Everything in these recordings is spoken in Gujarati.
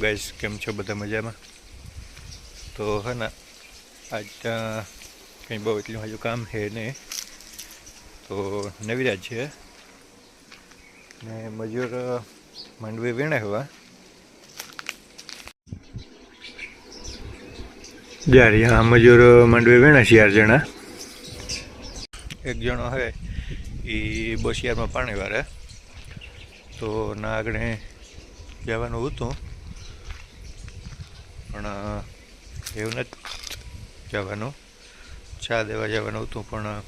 ગાઈસ કેમ છો બધા મજામાં? તો હે ને, આજ કંઈ બહુ એટલું હજુ કામ છે નહીં. તો નવીરાજ છે. ને મજૂર માંડવી વીણે હવા. જ્યારે હા મજૂર માંડવી વીણે ચાર જણા. એક જણો હે એ બસિયારમાં પાણી વારે તો ના આગળ જવાનું હતું. પણ એવું નથી જવાનું. ચા દેવા જવાનું હતું, પણ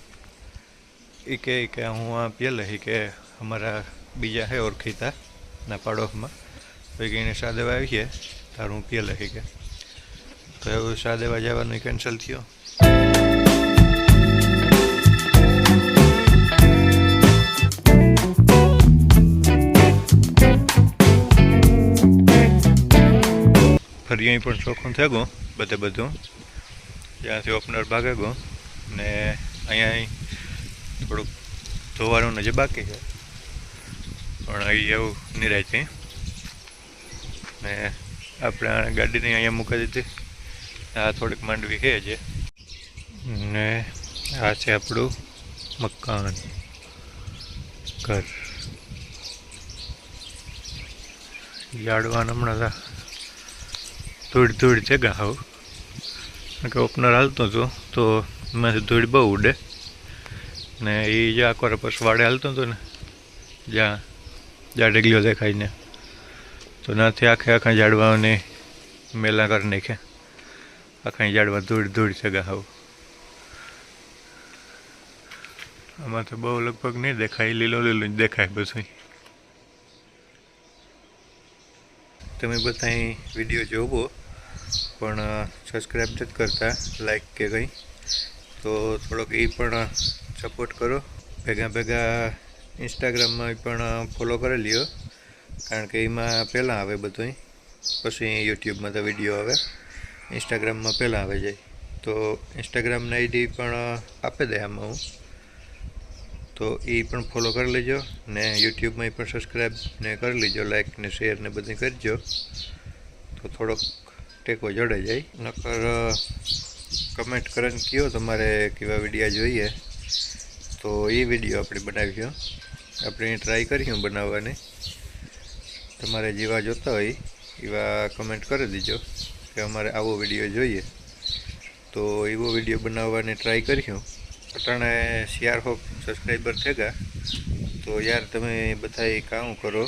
એ કે કે હું આ પેલે એ કે અમારા બીજા હે ઓળખીતા ના પાડોશમાં. તો કે એને ચા દેવા આવીએ. તારું હું પેલે કે તો એવું ચા દેવા જવાનું કેન્સલ થયો. અહીં પણ ચોખ્ખું થઈ ગયું બધે બધું. ત્યાંથી ઓપનર ભાગે ગયું ને અહીંયા થોડુંક ધોવાનું નજે બાકી છે. પણ અહીં એવું નિરાયથી ને આપણે ગાડીને અહીંયા મૂકી દીધી. આ થોડીક માંડવી છે જે ને આ છે આપણું મકાન. ઘર. યાડવાના હમણાં ધૂળ ધૂળ છે ગા હાવ કે ઓપનર હાલતો હતો તો એમાંથી ધૂળ બહુ ઉડે. ને એ જે આખો પછી વાડે હાલતો હતો ને, જ્યાં જ્યાં ડેગલીઓ દેખાય ને. તો નાથી આખે આખા ઝાડવાઓને મેલા કરી નાખે. આખા ઝાડવા ધૂળ ધૂળ છે ગા હાવ આમાં તો બહુ લગભગ નહીં દેખાય, લીલો, લીલું જ દેખાય બધું તમે બધા વીડિયો જોવો. પણ સબસ્ક્રાઈબ નથી કરતા લાઈક કે કંઈ. તો થોડોક એ પણ સપોર્ટ કરો. ભેગા ભેગા ઇન્સ્ટાગ્રામમાં પણ ફોલો કરી લ્યો. કારણ કે એમાં પહેલાં આવે બધું પછી યુટ્યુબમાં તો વીડિયો આવે. ઇન્સ્ટાગ્રામમાં પહેલાં આવે જાય. તો ઇન્સ્ટાગ્રામના આઈડી પણ આપી દે આમાં હું. તો એ પણ ફોલો કરી લેજો. ને યુટ્યુબમાં પણ સબસ્ક્રાઈબ ને કરી લેજો. લાઈક ને શેર ને બધું કરજો તો થોડોક ટેકો જડે જાય. નકર કમેન્ટ કરીને કહો તમારે કેવા વિડીયા જોઈએ. તો એ વીડિયો આપણે બનાવ્યો આપણે ટ્રાય કરીશું બનાવવાની. તમારે જેવા જોતા હોય, એવા કમેન્ટ કરી દીજો કે અમારે આવો વીડિયો જોઈએ. તો એવો વીડિયો બનાવવાની ટ્રાય કરીશું. અટાણે શિયાર હોપ સબસ્ક્રાઈબર થયા તો યાર તમે બધા કામ કરો.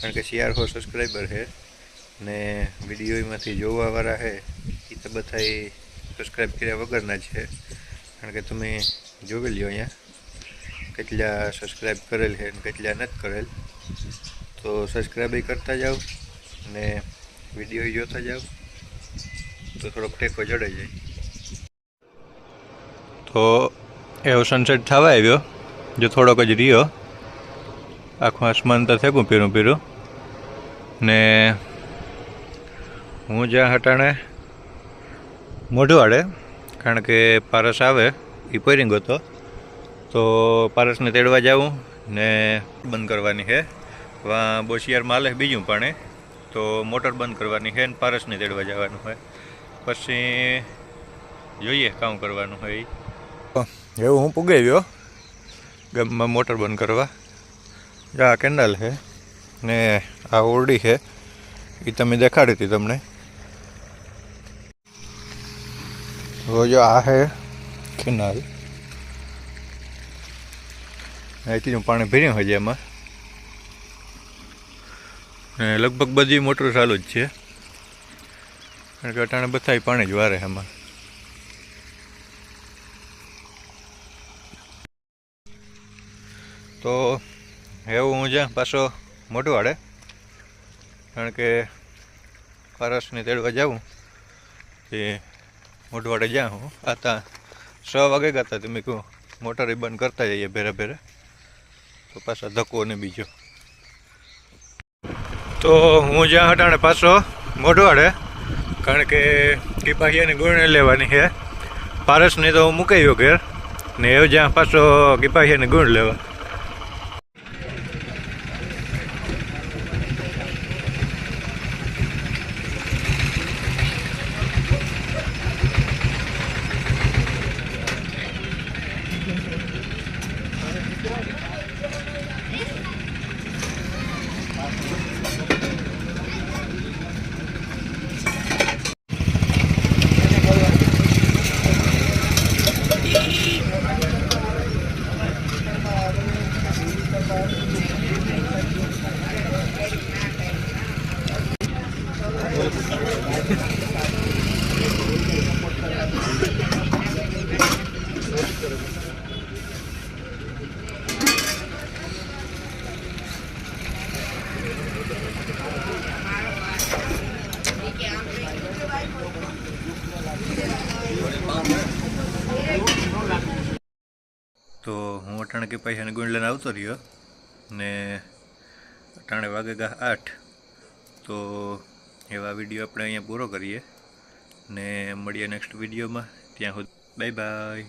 કારણ કે શિયાર હો સબસ્ક્રાઈબર છે ને વિડીયોમાંથી જોવાવાળા છે, એ તો બધા સબસ્ક્રાઈબ કર્યા વગરના છે. કારણ કે તમે જોઈ લ્યો અહીંયા, કેટલા સબસ્ક્રાઈબ કરેલ છે ને કેટલા નથી કરેલ. તો સબસ્ક્રાઈબ કરતા જાઓ ને વીડિયો જોતા જાઓ. તો થોડોક ટેકો જડે જાય. તો એવો સનસેટ થવા આવ્યો. જો થોડોક જ રહ્યો. આખું આસમાન તો થયું પીરું પીરું. ને હું જ્યાં હટાણે મોઢવાડે, કારણ કે પારસ આવે એ પૈરિંગ હતો, તો પારસને તેડવા જાઉં ને બંધ કરવાની છે વાં બોશિયાર માલે બીજું પાણી, તો મોટર બંધ કરવાની છે ને પારસને તેડવા જવાનું હોય પછી જોઈએ કામ કરવાનું હોય એવું હું પુગાવ્યો? ગામમાં મોટર બંધ કરવા. આ કેન્ડલ છે ને આ ઓરડી છે એ તમે દેખાડી હતી તમને. હવે જો આ છે કેનાલ એટલું પાણી ભર્યું હોય છે એમાં લગભગ બધી મોટર ચાલુ જ છે કારણ કે અટાણે બધા પાણી જ વારે એમાં તો એવું હું જ્યાં પાછો મોટું વાળે કારણ કે પારસને તેડવા જાઉં તે મોઢું વાડે જ્યાં હું આતા છ વાગે ગાતા તમે કહું મોટર બંધ કરતા જઈએ ભેરે ભેરે. તો પાછા ધક્કો ને બીજો. તો હું જ્યાં હટાણે પાછો, મોઢવાડે. કારણ કે કીપાહિયાની ગુણ લેવાની છે. પારસને તો હું મૂકાયો ઘેર. ને એવું જ્યાં પાછો કીપાહિયાની ગુણ લેવા. તો હું અટાણે કે પૈસાની ગુણ લઈને આવતો રહ્યો ને અટાણે વાગે ગા આઠ. તો એવા વીડિયો આપણે અહીંયા પૂરો કરીએ ને મળીએ નેક્સ્ટ વિડીયોમાં. ત્યાં સુધી બાય બાય